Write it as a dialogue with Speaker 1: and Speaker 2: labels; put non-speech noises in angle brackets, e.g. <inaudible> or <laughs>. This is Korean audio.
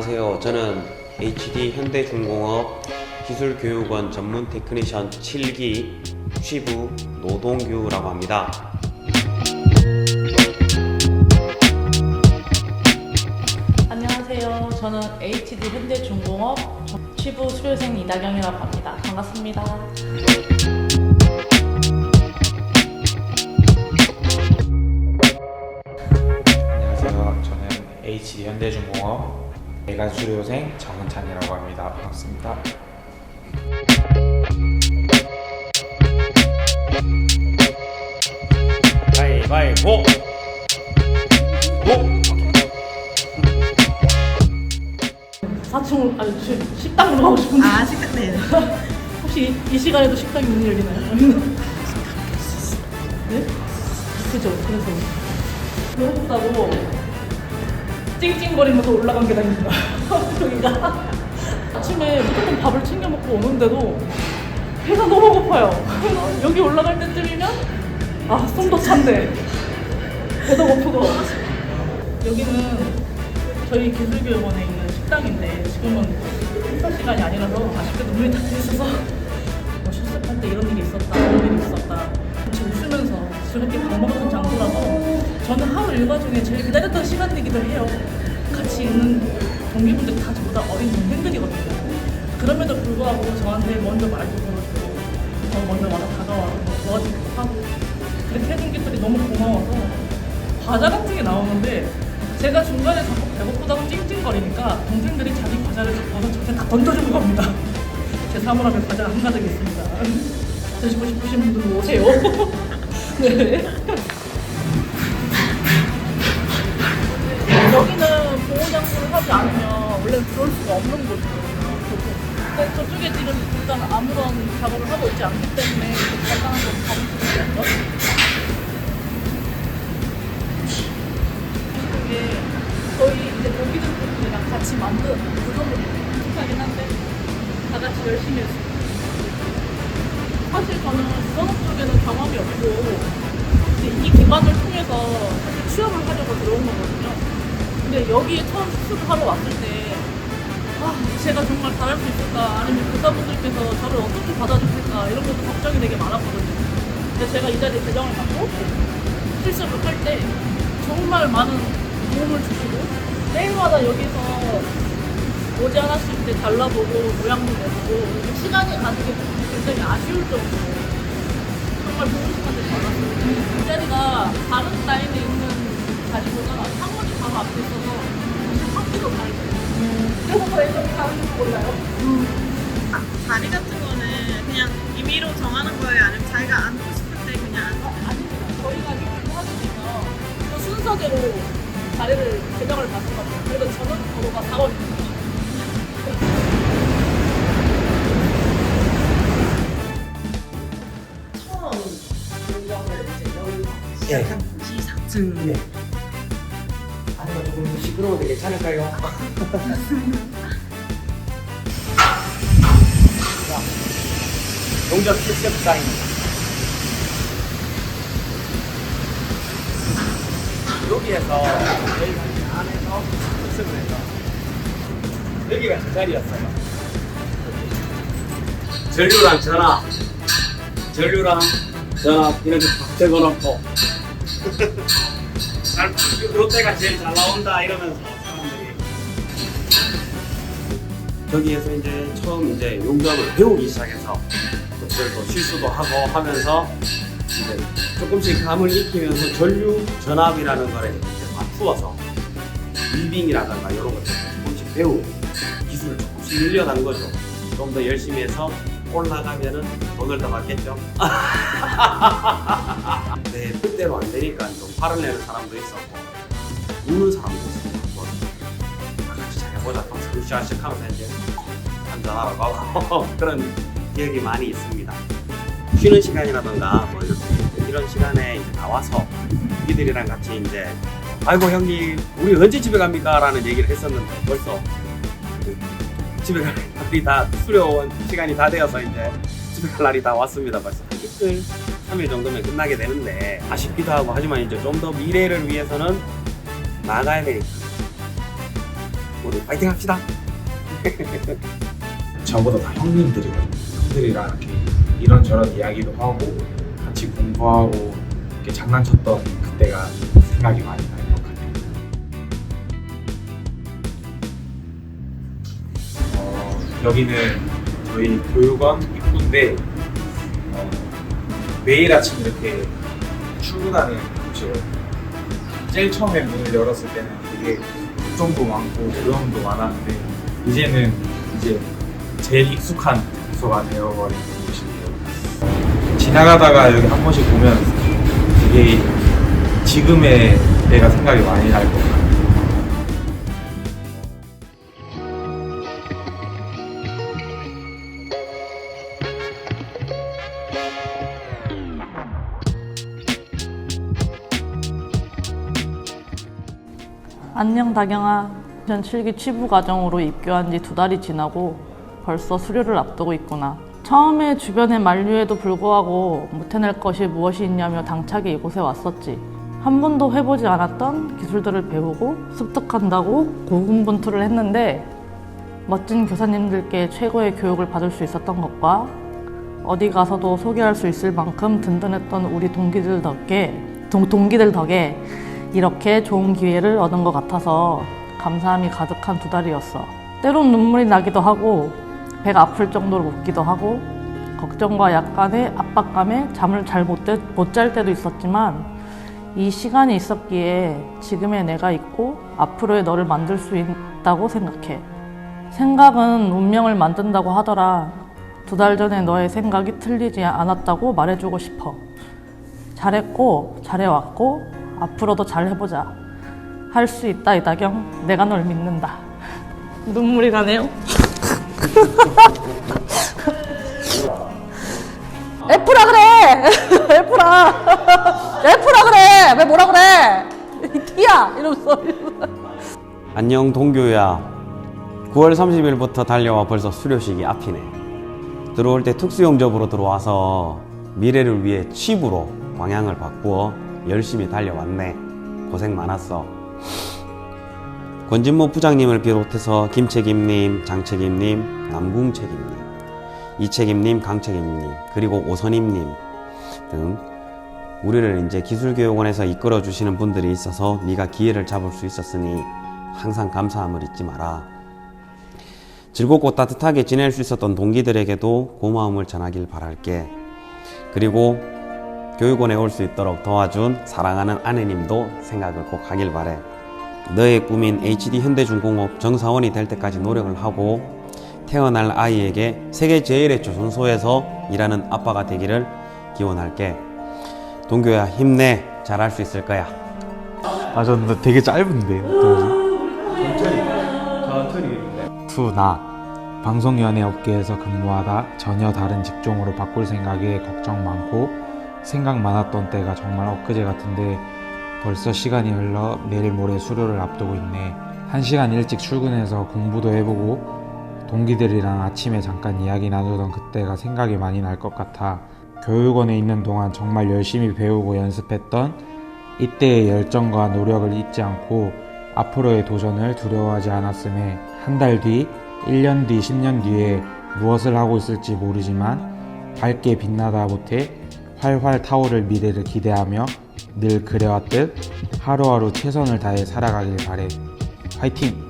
Speaker 1: 안녕하세요. 저는 HD 현대중공업 기술교육원 전문 테크니션 7기 취부 노동규라고 합니다.
Speaker 2: 안녕하세요. 저는 HD 현대중공업 취부 수료생 이다경이라고 합니다. 반갑습니다.
Speaker 3: 안녕하세요. 저는 HD 현대중공업 내가 수료생 정은찬이라고 합니다. 반갑습니다.
Speaker 1: 가위바위보! 보!
Speaker 2: 4층 아니 지- 식당으로 가고 싶은데
Speaker 4: 아, 식당 네. <laughs>
Speaker 2: 혹시 이 시간에도 식당이 문이 열리나요? <laughs> 네? 그죠. 그래서 배고프다고 찡찡거리면서 올라간 계단입니다. 저기가 아침에 무조건 밥을 챙겨 먹고 오는데도 배가 너무 고파요. 그래서 여기 올라갈 때쯤이면 아 숨도 찬데 배도 고프고 여기는 저희 기술교육원에 있는 식당인데 지금은 식사 시간이 아니라서 아쉽게도 문이 닫혀 있어서 뭐 실습할 때 이런 일이 있었다 저런 일이 있었다 같이 웃으면서 즐겁게 밥 먹는 장소라서 저는 하루 일과 중에 제일 기다렸던 시간이기도 해요 같이 있는 동기분들 다 저보다 어린 동생들이거든요 그럼에도 불구하고 저한테 먼저 말도 걸어주고 저 먼저 와서 다가와서 뭐 도와주기도 하고 그렇게 해준 것들이 너무 고마워서 과자 같은 게 나오는데 제가 중간에 자꾸 배고프다고 찡찡거리니까 동생들이 자기 과자를 잡아서 저한테 다 던져주는 겁니다. <laughs> 제 사물 앞에 과자가 한가득 있습니다. 드시고 싶으신 분들 오세요. <laughs> 네. 여기는 보호장구를 하지 않으면 원래 들어올 수가 없는 곳이거든요. 근데 저쪽에 지금 일단 아무런 작업을 하고 있지 않기 때문에 간단한 거 가볼 수 있겠죠? 이게 저희 이제 독일들 분들이랑 같이 만든 구조물이 비슷하긴 한데 다 같이 열심히 했어요. 사실 저는 수산업 쪽에는 경험이 없고 이 기관을 통해서 사실 취업을 하려고 들어온 거거든요. 근데 여기에 처음 수술을 하러 왔을 때 아, 제가 정말 잘할 수 있을까 아니면 교사분들께서 저를 어떻게 받아주실까 이런 것도 걱정이 되게 많았거든요. 근데 제가 이 자리에 배정을 받고 실습을 할 때 정말 많은 도움을 주시고 매일마다 여기서 오지 않았을 때 잘라보고 모양도 내보고 시간이 가는 게 굉장히 아쉬울 정도로 정말 좋은 시간들이 많았어요. 있어서 학기도 잘 돼요. 그래서 더 애정이 가는 줄 몰라요.
Speaker 4: 아, 자리 같은 거는 그냥 임의로 정하는 거예요? 아니면 자기가 앉고 싶을 때 그냥
Speaker 2: 아닙니다. 저희가 리뷰를 하시니까 그 순서대로 자리를 배정을 받는 겁니다. 그래도 저는 도로가 4번입니다.
Speaker 4: 처음 운동을 이제 여기 시작한 곳이 4층
Speaker 5: 네. 시끄러워도 괜찮을까요? 자, <laughs> 용접 실습장입니다. 여기에서 이제 안에서 실습을 해서 여기가 제 자리였어요.
Speaker 1: 전류랑 전압, 전류랑 전압 이렇게 딱 적어놓고 <laughs> 잘, 롯데가 제일 잘 나온다 이러면서 사람들이 저기에서 이제 처음 이제 용접을 배우기 시작해서 또 실수도 하고 하면서 이제 조금씩 감을 익히면서 전류 전압이라는 거를 이제 맞추어서 윌빙이라든가 이런 것들 조금씩 배우고 기술을 조금씩 늘려가는 거죠. 좀 더 열심히 해서 올라가면은 돈을 더 받겠죠. 네, 뜻대로 안 되니까 좀 화를 내는 사람도 있었고, 우는 사람도 있었고, 같이 잘 해보자. 또 으쌰으쌰 하면서 이제 한잔하라고 하고, <laughs> 그런 기억이 많이 있습니다. 쉬는 시간이라던가, 뭐, 이렇게 이런 시간에 이제 나와서 이들이랑 같이 이제, 아이고, 형님, 우리 언제 집에 갑니까? 라는 얘기를 했었는데, 벌써 집에 갈 날이 다 수료원 시간이 다 되어서 이제 집에 갈 날이 다 왔습니다. 벌써 한 이틀, 3일 정도면 끝나게 되는데 아쉽기도 하고 하지만 이제 좀 더 미래를 위해서는 나가야 되니까 우리 파이팅 합시다. <laughs>
Speaker 3: 저보다 다 형님들이거든요. 형들이랑 이렇게 이런저런 이야기도 하고 같이 공부하고 이렇게 장난쳤던 그때가 생각이 많이 같아요. 어, 여기는 저희 교육원 입구인데 어, 매일 아침 이렇게 출근하는 곳이거든요. 제일 처음에 문을 열었을 때는 되게 걱정도 많고 두려움도 많았는데 이제는 이제 제일 익숙한 장소가 되어버린 곳이고요. 지나가다가 여기 한 번씩 보면 되게 지금의 때가 생각이 많이 날 것 같아요.
Speaker 6: 안녕 다경아. 2007기 취부 과정으로 입교한 지 두 달이 지나고 벌써 수료를 앞두고 있구나. 처음에 주변의 만류에도 불구하고 못해낼 것이 무엇이 있냐며 당차게 이곳에 왔었지. 한 번도 해보지 않았던 기술들을 배우고 습득한다고 고군분투를 했는데 멋진 교사님들께 최고의 교육을 받을 수 있었던 것과 어디 가서도 소개할 수 있을 만큼 든든했던 우리 동기들 덕에 동, 동기들 덕에 이렇게 좋은 기회를 얻은 것 같아서 감사함이 가득한 두 달이었어. 때론 눈물이 나기도 하고 배가 아플 정도로 웃기도 하고 걱정과 약간의 압박감에 잠을 잘 못 잘 때도 있었지만 이 시간이 있었기에 지금의 내가 있고 앞으로의 너를 만들 수 있다고 생각해. 생각은 운명을 만든다고 하더라. 두 달 전에 너의 생각이 틀리지 않았다고 말해주고 싶어. 잘했고, 잘해왔고, 앞으로도 잘 해보자. 할 수 있다, 이다경. 내가 널 믿는다. 눈물이 나네요. <laughs> F라 그래! <laughs> F라! F라 <laughs> 그래! 왜 뭐라 그래! T야! 이러면서.
Speaker 1: 안녕 동교야. 9월 30일부터 달려와 벌써 수료식이 앞이네. 들어올 때 특수용접으로 들어와서 미래를 위해 칩으로 방향을 바꾸어 열심히 달려왔네. 고생 많았어. 권진모 부장님을 비롯해서 김책임님, 장책임님, 남궁책임님, 이책임님, 강책임님, 그리고 오선임님 등 우리를 이제 기술교육원에서 이끌어 주시는 분들이 있어서 네가 기회를 잡을 수 있었으니 항상 감사함을 잊지 마라. 즐겁고 따뜻하게 지낼 수 있었던 동기들에게도 고마움을 전하길 바랄게. 그리고 교육원에 올 수 있도록 도와준 사랑하는 아내님도 생각을 꼭 하길 바래. 너의 꿈인 HD 현대중공업 정사원이 될 때까지 노력을 하고 태어날 아이에게 세계 제일의 조선소에서 일하는 아빠가 되기를 기원할게. 동교야 힘내. 잘할 수 있을 거야.
Speaker 3: 아, 저는 되게 짧은데. 천천히. 천천히. 투, 나. 방송연예 업계에서 근무하다 전혀 다른 직종으로 바꿀 생각에 걱정 많고 생각 많았던 때가 정말 엊그제 같은데 벌써 시간이 흘러 내일 모레 수료를 앞두고 있네. 한 시간 일찍 출근해서 공부도 해보고 동기들이랑 아침에 잠깐 이야기 나누던 그때가 생각이 많이 날 것 같아. 교육원에 있는 동안 정말 열심히 배우고 연습했던 이때의 열정과 노력을 잊지 않고 앞으로의 도전을 두려워하지 않았음에 한 달 뒤, 1년 뒤, 10년 뒤에 무엇을 하고 있을지 모르지만 밝게 빛나다 못해 활활 타오를 미래를 기대하며 늘 그래왔듯 하루하루 최선을 다해 살아가길 바래. 화이팅!